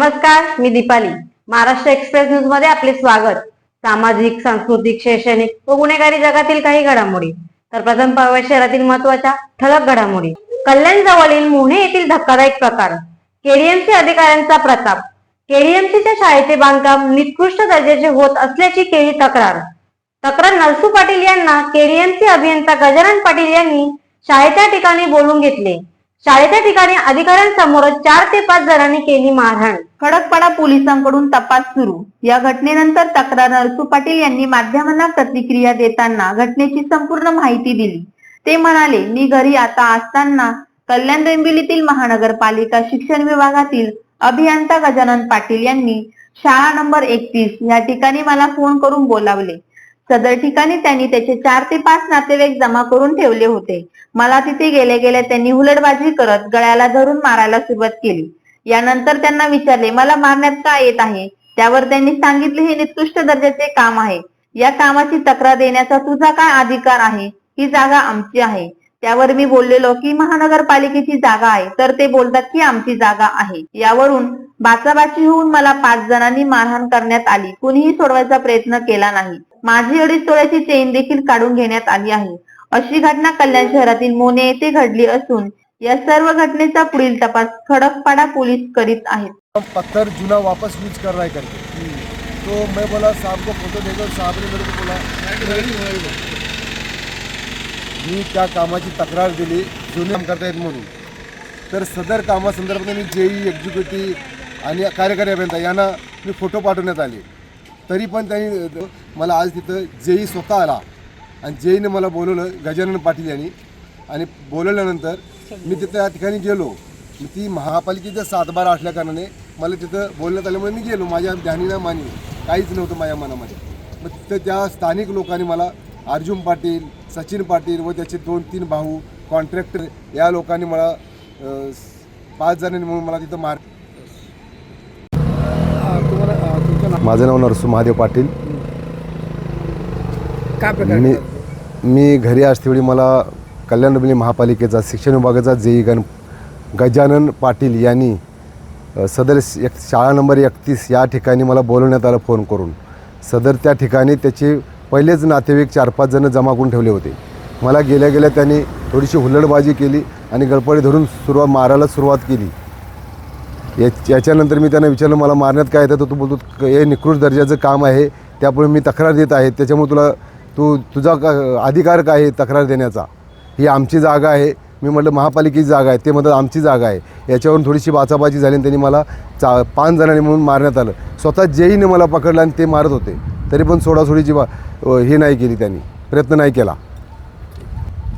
मी Deepali. Maharashtra express न्यूजमध्ये आपले स्वागत. सामाजिक सांस्कृतिक शैक्षणिक व गुन्हेगारी जगातील काही घडामोडी. तर प्रथम पाहूया शहरातील महत्त्वाच्या ठळक घडामोडी. कल्याण जवळील मोहे येथील धक्कादायक प्रकार. केडीएमसी अधिकाऱ्यांचा प्रताप. केडीएमसीच्या शाळेचे बांधकाम निकृष्ट दर्जाचे होत असल्याची केली तक्रार. तक्रार नरसू पाटील यांना केडीएमसी अभियंता गजानन पाटील यांनी शाळेच्या ठिकाणी बोलून घेतले. शाळेच्या ठिकाणी अधिकाऱ्यांसमोर चार ते पाच जणांनी केली मारहाण. खडकपाडा पोलिसांकडून तपास सुरू. या घटनेनंतर तक्रार नरसू पाटील यांनी माध्यमांना प्रतिक्रिया देताना घटनेची संपूर्ण माहिती दिली. ते म्हणाले मी घरी आता असताना कल्याण डोंबिवलीतील महानगरपालिका शिक्षण विभागातील अभियंता गजानन पाटील यांनी शाळा नंबर एकतीस या ठिकाणी मला फोन करून बोलावले. सदर ठिकाणी त्यांनी त्याचे चार ते पाच नातेवाईक जमा करून ठेवले होते. मला तिथे गेले गेले त्यांनी हुलडबाजी करत गळ्याला धरून मारायला सुरुवात केली. यानंतर त्यांना विचारले मला मारण्यात का येत आहे? त्यावर त्यांनी सांगितले हे निकृष्ट दर्जाचे काम आहे. या कामाची तक्रार देण्याचा तुझा काय अधिकार आहे? ही जागा आमची आहे. त्यावर मी बोललेलो की महानगरपालिकेची जागा आहे. तर ते बोलतात की आमची जागा आहे. यावरून बाचाबाची होऊन मला पाच जणांनी मारहाण करण्यात आली. कुणीही सोडवायचा प्रयत्न केला नाही. माझी अडीच तोळ्याची चेन देखील काढून घेण्यात आली आहे. अशी घटना कल्याण शहरातील मोने येथे घडली असून या सर्व घटनेचा पुढील तपास खडकपाडा पोलीस करीत आहेत. पत्थर जुना वापस यूज कर रहा है करके तो मैं बोला साहब को फोटो देगा और साहब ने मेरे को बोला मी त्या कामाची तक्रार दिली जुने काम करतायत म्हणून. तर सदर कामासंदर्भात मी जेई एक्झिक्युटिव्ह आणि कार्यकारी अभियंता यांना मी फोटो पाठवण्यात आले. तरी पण त्यांनी मला आज तिथं जेई स्वतः आला. आणि जेईने मला बोलवलं गजानन पाटील यांनी. आणि बोलवल्यानंतर मी तिथं त्या ठिकाणी गेलो. मी ती महापालिकेच्या सातबारा असल्या कारणाने मला तिथं बोलण्यात आल्यामुळे मी गेलो. माझ्या ध्यानी ना मानी काहीच नव्हतं माझ्या मनामध्ये. मग तिथं त्या स्थानिक लोकांनी मला अर्जुन पाटील सचिन पाटील व त्याचे दोन तीन भाऊ कॉन्ट्रॅक्टर या लोकांनी मला पाच जणांनी म्हणून मला तिथं मार माझं नाव नरसू महादेव पाटील. काय प्रकार मी मी घरी असतेवेळी मला कल्याण डोंबिवली महापालिकेचा शिक्षण विभागाचा जेई गण गजानन पाटील यांनी सदर एक शाळा नंबर एकतीस या ठिकाणी मला बोलवण्यात आलं फोन करून. सदर त्या ठिकाणी त्याचे पहिलेच नातेवाईक चार पाच जणं जमा करून ठेवले होते. मला गेल्या गेल्या त्यांनी थोडीशी हुल्लडबाजी केली आणि गडपडी धरून सुरुवात मारायला सुरुवात केली. या याच्यानंतर मी त्यांना विचारलं मला मारण्यात काय येतं? तर तू बोलतो हे निकृष्ट दर्जाचं काम आहे. त्यामुळे मी तक्रार देत आहे. त्याच्यामुळे तुला तू तुझा का अधिकार काय आहे तक्रार देण्याचा? ही आमची जागा आहे. मी म्हटलं महापालिकेची जागा आहे. ते म्हणतात आमची जागा आहे. याच्यावरून थोडीशी बाचाबाची झाली आणि त्यांनी मला चा पाच जणांनी म्हणून मारण्यात आलं. स्वतः जेईने मला पकडलं आणि ते मारत होते. तरी पण सोडासोडीची बा हे नाही केली त्यांनी. प्रयत्न नाही केला.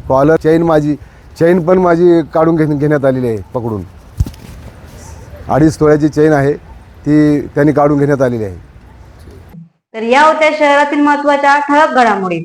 कॉलर चैन माझी चैन पण माझी काढून घे घेण्यात आलेली आहे पकडून. अडीच तोळ्याची चैन आहे. ती त्यांनी काढून घेण्यात आलेली आहे. तर या होत्या शहरातील महत्त्वाच्या ठळक घडामोडी.